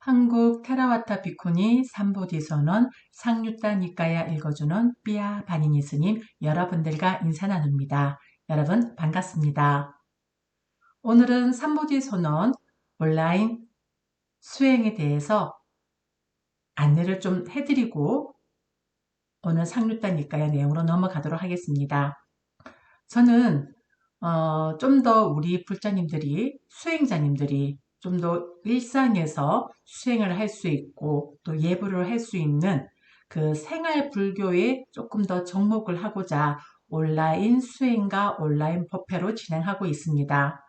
한국 테라와타 비쿠니 삼보디 선원 상류타 니까야 읽어주는 삐아 바니니 스님 여러분들과 인사 나눕니다. 여러분 반갑습니다. 오늘은 삼보디 선원 온라인 수행에 대해서 안내를 좀 해드리고 오늘 상류타 니까야 내용으로 넘어가도록 하겠습니다. 저는 어, 좀 더 우리 불자님들이 수행자님들이 좀 더 일상에서 수행을 할 수 있고 또 예불을 할 수 있는 그 생활 불교에 조금 더 접목을 하고자 온라인 수행과 온라인 법회로 진행하고 있습니다.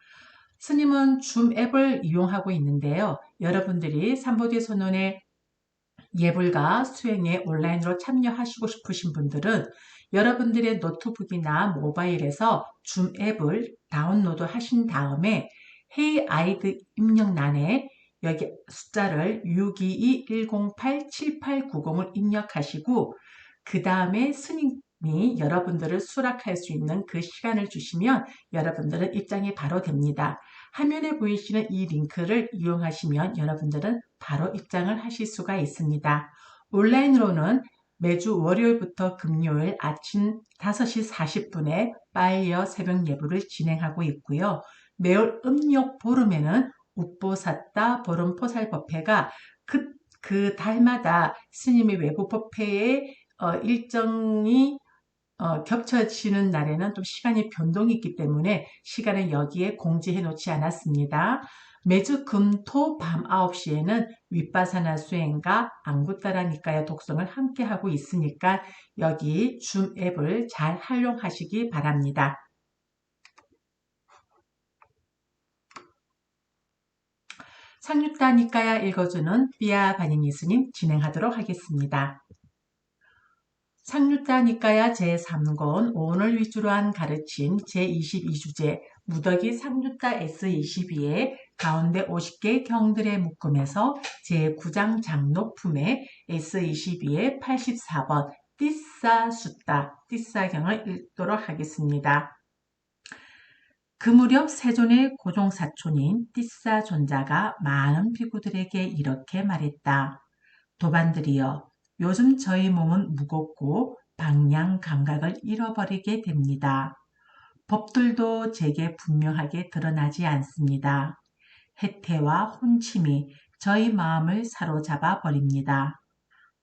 스님은 줌 앱을 이용하고 있는데요. 여러분들이 삼보디 선언의 예불과 수행에 온라인으로 참여하시고 싶으신 분들은 여러분들의 노트북이나 모바일에서 줌 앱을 다운로드 하신 다음에 헤이 아이드 입력란에 여기 숫자를 622-108-7890을 입력하시고 그 다음에 스님이 여러분들을 수락할 수 있는 그 시간을 주시면 여러분들은 입장이 바로 됩니다. 화면에 보이시는 이 링크를 이용하시면 여러분들은 바로 입장을 하실 수가 있습니다. 온라인으로는 매주 월요일부터 금요일 아침 5시 40분에 파이어 새벽 예불을 진행하고 있고요. 매월 음력 보름에는 우보사따 보름포살법회가 그, 그 달마다 스님의 외부법회의 어, 일정이 어, 겹쳐지는 날에는 좀 시간이 변동이 있기 때문에 시간을 여기에 공지해 놓지 않았습니다. 매주 금, 토, 밤 9시에는 윗바사나 수행과 안구따라니까의 독성을 함께 하고 있으니까 여기 줌 앱을 잘 활용하시기 바랍니다. 상류따니까야 읽어주는 삐아 바니니스님 진행하도록 하겠습니다. 상류따니까야 제3권 오늘 위주로 한 가르침 제22주제 무더기 상류따 S22의 가운데 50개 경들의 묶음에서 제9장 장록품의 S22의 84번 띠싸 숫다 띠싸경을 읽도록 하겠습니다. 그 무렵 세존의 고종사촌인 띠싸 존자가 많은 비구들에게 이렇게 말했다. 도반들이여 요즘 저희 몸은 무겁고 방향 감각을 잃어버리게 됩니다. 법들도 제게 분명하게 드러나지 않습니다. 해태와 혼침이 저희 마음을 사로잡아 버립니다.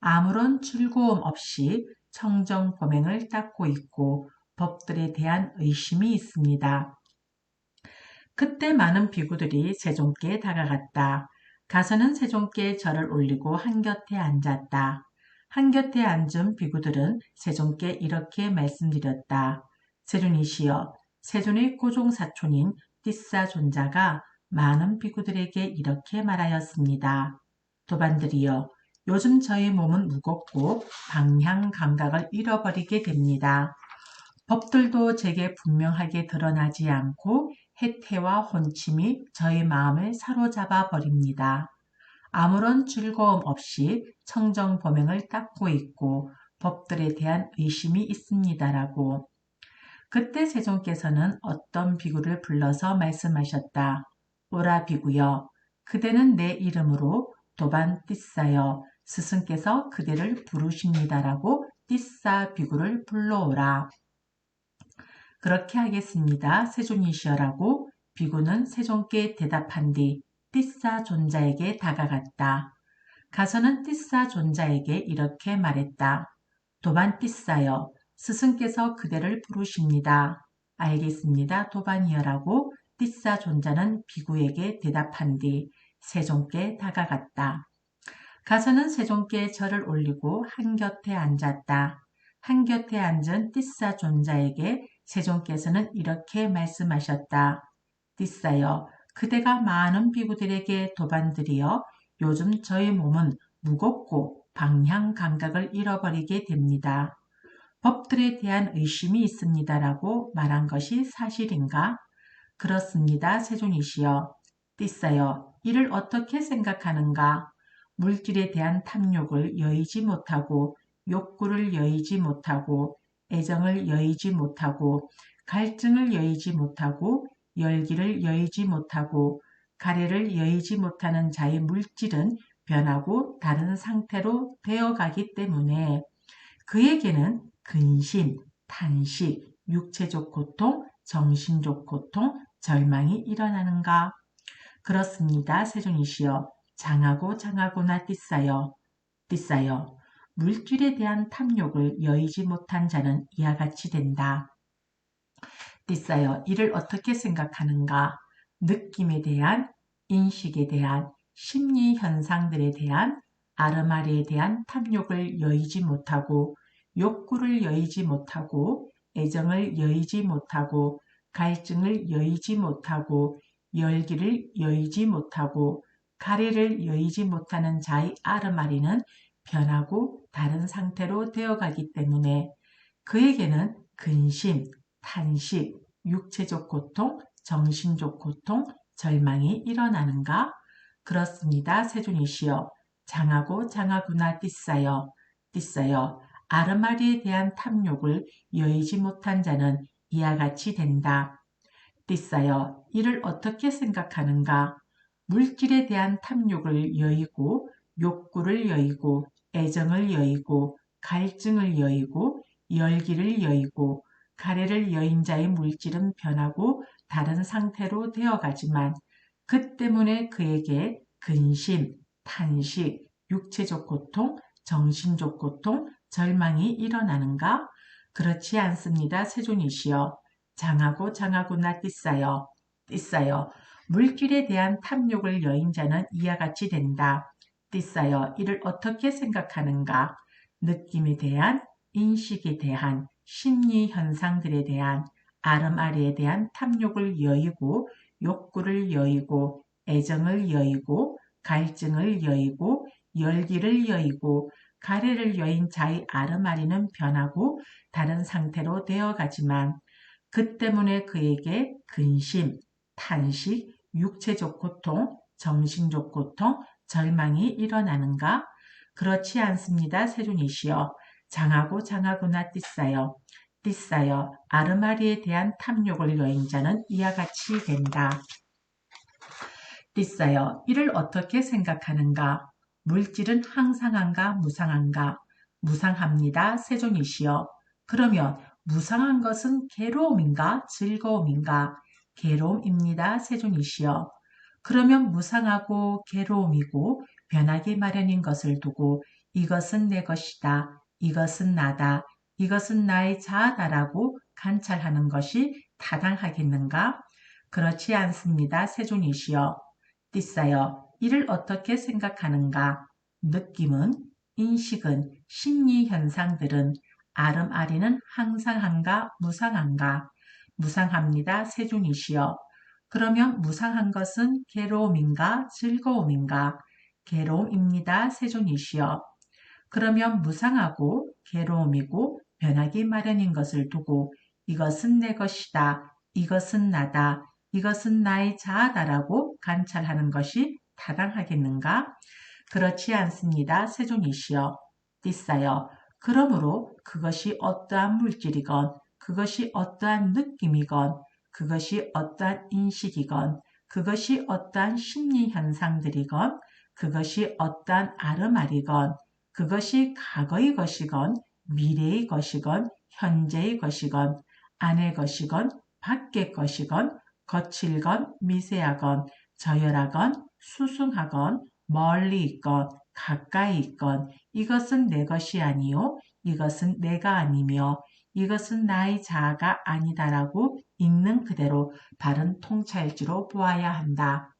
아무런 즐거움 없이 청정 범행을 닦고 있고 법들에 대한 의심이 있습니다. 그때 많은 비구들이 세종께 다가갔다. 가서는 세종께 절을 올리고 한곁에 앉았다. 한곁에 앉은 비구들은 세종께 이렇게 말씀드렸다. 세존이시여, 세존의 고종 사촌인 띠싸 존자가 많은 비구들에게 이렇게 말하였습니다. 도반들이여, 요즘 저희 몸은 무겁고 방향 감각을 잃어버리게 됩니다. 법들도 제게 분명하게 드러나지 않고 해태와 혼침이 저희 마음을 사로잡아 버립니다. 아무런 즐거움 없이 청정 범행을 닦고 있고 법들에 대한 의심이 있습니다라고. 그때 세종께서는 어떤 비구를 불러서 말씀하셨다. 오라 비구여, 그대는 내 이름으로 도반 띠싸여 스승께서 그대를 부르십니다라고 띠싸 비구를 불러오라. 그렇게 하겠습니다. 세존이시여라고 비구는 세종께 대답한 뒤 띠싸 존자에게 다가갔다. 가서는 띠싸 존자에게 이렇게 말했다. 도반 띠싸여 스승께서 그대를 부르십니다. 알겠습니다. 도반이여라고 띠싸 존자는 비구에게 대답한 뒤 세종께 다가갔다. 가서는 세종께 절을 올리고 한 곁에 앉았다. 한 곁에 앉은 띠싸 존자에게 세종께서는 이렇게 말씀하셨다. 띠싸여, 그대가 많은 비구들에게 도반들이여 요즘 저희 몸은 무겁고 방향 감각을 잃어버리게 됩니다. 법들에 대한 의심이 있습니다라고 말한 것이 사실인가? 그렇습니다. 세종이시여. 띠싸여, 이를 어떻게 생각하는가? 물질에 대한 탐욕을 여의지 못하고 욕구를 여의지 못하고 애정을 여의지 못하고 갈증을 여의지 못하고 열기를 여의지 못하고 가래를 여의지 못하는 자의 물질은 변하고 다른 상태로 되어가기 때문에 그에게는 근심, 탄식, 육체적 고통, 정신적 고통, 절망이 일어나는가? 그렇습니다. 세존이시여. 장하고 장하고나 띠싸여. 띠싸여. 물질에 대한 탐욕을 여의지 못한 자는 이와 같이 된다. 띠싸여. 이를 어떻게 생각하는가? 느낌에 대한, 인식에 대한, 심리 현상들에 대한, 아르마리에 대한 탐욕을 여의지 못하고, 욕구를 여의지 못하고, 애정을 여의지 못하고, 갈증을 여의지 못하고, 열기를 여의지 못하고, 가래를 여의지 못하는 자의 아르마리는 변하고 다른 상태로 되어가기 때문에 그에게는 근심, 탄식, 육체적 고통, 정신적 고통, 절망이 일어나는가? 그렇습니다. 세존이시여. 장하고 장하구나 띠싸여. 띠싸여. 아르마리에 대한 탐욕을 여의지 못한 자는 이와 같이 된다. 띠싸여. 이를 어떻게 생각하는가? 물질에 대한 탐욕을 여의고 욕구를 여의고 애정을 여의고 갈증을 여의고 열기를 여의고 가래를 여인 자의 물질은 변하고 다른 상태로 되어가지만 그 때문에 그에게 근심, 탄식, 육체적 고통, 정신적 고통, 절망이 일어나는가? 그렇지 않습니다. 세존이시여. 장하고 장하구나 띠싸여. 띠싸여. 물질에 대한 탐욕을 여인 자는 이와 같이 된다. 띠싸여 이를 어떻게 생각하는가? 느낌에 대한, 인식에 대한, 심리 현상들에 대한, 아름아리에 대한 탐욕을 여의고, 욕구를 여의고, 애정을 여의고, 갈증을 여의고, 열기를 여의고, 가래를 여인 자의 아르마리는 변하고 다른 상태로 되어가지만 그 때문에 그에게 근심, 탄식, 육체적 고통, 정신적 고통, 절망이 일어나는가? 그렇지 않습니다. 세존이시여. 장하고 장하구나 띠싸여. 띠싸여. 아르마리에 대한 탐욕을 여인 자는 이와 같이 된다. 띠싸여. 이를 어떻게 생각하는가? 물질은 항상한가 무상한가? 무상합니다. 세존이시여. 그러면 무상한 것은 괴로움인가 즐거움인가? 괴로움입니다. 세존이시여. 그러면 무상하고 괴로움이고 변하기 마련인 것을 두고 이것은 내 것이다. 이것은 나다. 이것은 나의 자아다라고 관찰하는 것이 타당하겠는가? 그렇지 않습니다. 세존이시여. 띠싸여. 이를 어떻게 생각하는가? 느낌은, 인식은, 심리 현상들은 아름아리는 항상한가 무상한가? 무상합니다. 세존이시여. 그러면 무상한 것은 괴로움인가 즐거움인가? 괴로움입니다. 세존이시여. 그러면 무상하고 괴로움이고 변하기 마련인 것을 두고 이것은 내 것이다. 이것은 나다. 이것은 나의 자아다라고 관찰하는 것이 타당하겠는가? 그렇지 않습니다. 세존이시여. 띠싸여. 그러므로 그것이 어떠한 물질이건 그것이 어떠한 느낌이건 그것이 어떠한 인식이건 그것이 어떠한 심리 현상들이건 그것이 어떠한 아르말이건 그것이 과거의 것이건 미래의 것이건 현재의 것이건 안의 것이건 밖의 것이건 거칠건 미세하건 저열하건 수승하건 멀리 있건 가까이 있건 이것은 내 것이 아니요 이것은 내가 아니며 이것은 나의 자아가 아니다라고 있는 그대로 바른 통찰지로 보아야 한다.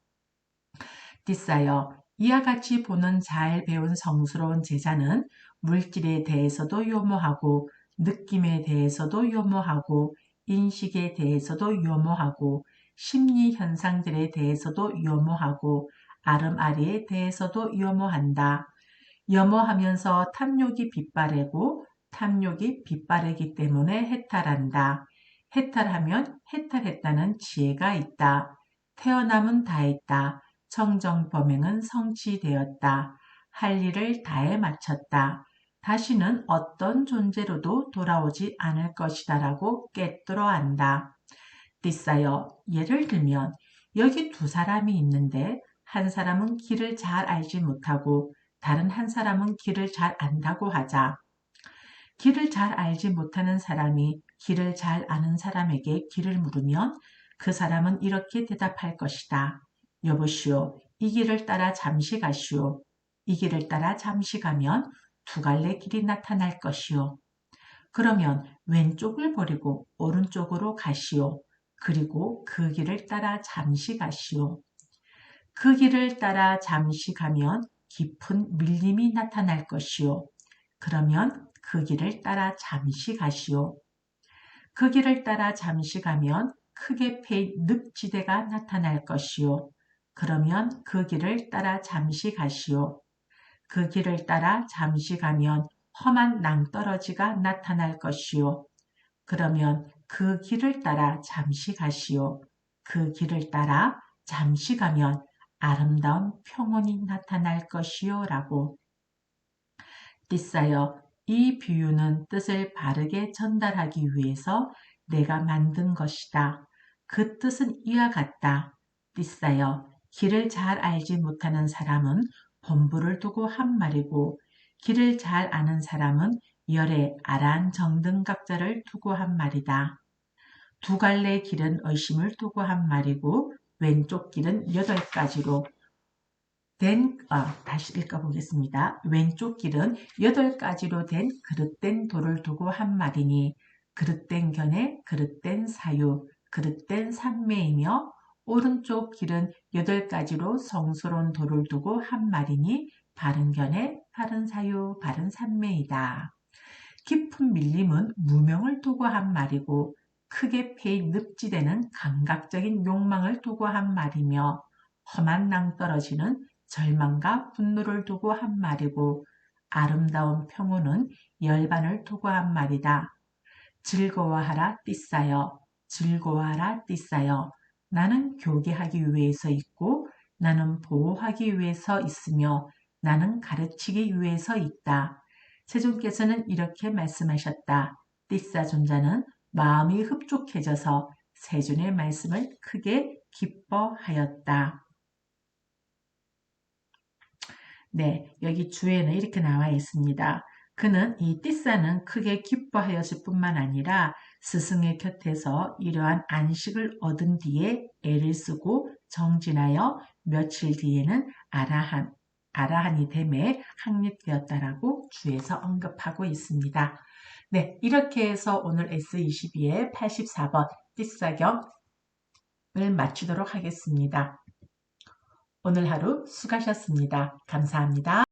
디싸여 이와 같이 보는 잘 배운 성스러운 제자는 물질에 대해서도 요모하고 느낌에 대해서도 요모하고 인식에 대해서도 요모하고 심리 현상들에 대해서도 요모하고 아름아리에 대해서도 요모한다. 요모하면서 탐욕이 빗바래고 탐욕이 빗바래기 때문에 해탈한다. 해탈하면 해탈했다는 지혜가 있다. 태어남은 다했다. 청정범행은 성취되었다. 할 일을 다해 마쳤다. 다시는 어떤 존재로도 돌아오지 않을 것이다 라고 깨뚫어 안다. 띠싸여 예를 들면 여기 두 사람이 있는데 한 사람은 길을 잘 알지 못하고 다른 한 사람은 길을 잘 안다고 하자. 길을 잘 알지 못하는 사람이 길을 잘 아는 사람에게 길을 물으면 그 사람은 이렇게 대답할 것이다. 여보시오, 이 길을 따라 잠시 가시오. 이 길을 따라 잠시 가면 두 갈래 길이 나타날 것이오. 그러면 왼쪽을 버리고 오른쪽으로 가시오. 그리고 그 길을 따라 잠시 가시오. 그 길을 따라 잠시 가면 깊은 밀림이 나타날 것이오. 그러면 그 길을 따라 잠시 가시오. 그 길을 따라 잠시 가면 크게 패인 늪지대가 나타날 것이오. 그러면 그 길을 따라 잠시 가시오. 그 길을 따라 잠시 가면 험한 낭떠러지가 나타날 것이오. 그러면 그 길을 따라 잠시 가시오. 그 길을 따라 잠시 가면 아름다운 평온이 나타날 것이요. 라고. 띠싸여, 이 비유는 뜻을 바르게 전달하기 위해서 내가 만든 것이다. 그 뜻은 이와 같다. 띠싸여, 길을 잘 알지 못하는 사람은 본부를 두고 한 말이고 길을 잘 아는 사람은 열에 아란 정등각자를 두고 한 말이다. 두 갈래 길은 의심을 두고 한 말이고 왼쪽 길은 여덟 가지로 된, 아, 다시 읽어보겠습니다. 왼쪽 길은 여덟 가지로 된 그릇된 돌을 두고 한 말이니 그릇된 견해, 그릇된 사유, 그릇된 산매이며 오른쪽 길은 여덟 가지로 성스러운 돌을 두고 한 말이니 바른 견해, 바른 사유, 바른 산매이다. 깊은 밀림은 무명을 두고 한 말이고 크게 패인 늪지대는 감각적인 욕망을 두고 한 말이며 험한 낭떠러지는 절망과 분노를 두고 한 말이고 아름다운 평온은 열반을 두고 한 말이다. 즐거워하라 띠싸여 즐거워하라 띠싸여 나는 교계하기 위해서 있고 나는 보호하기 위해서 있으며 나는 가르치기 위해서 있다. 세종께서는 이렇게 말씀하셨다. 띠싸 존자는 마음이 흡족해져서 세존의 말씀을 크게 기뻐하였다. 네, 여기 주에는 이렇게 나와 있습니다. 그는 이 띠싸는 크게 기뻐하였을 뿐만 아니라 스승의 곁에서 이러한 안식을 얻은 뒤에 애를 쓰고 정진하여 며칠 뒤에는 아라한, 아라한이 됨에 확립되었다라고 주에서 언급하고 있습니다. 네, 이렇게 해서 오늘 S22의 84번 띠싸경을 마치도록 하겠습니다. 오늘 하루 수고하셨습니다. 감사합니다.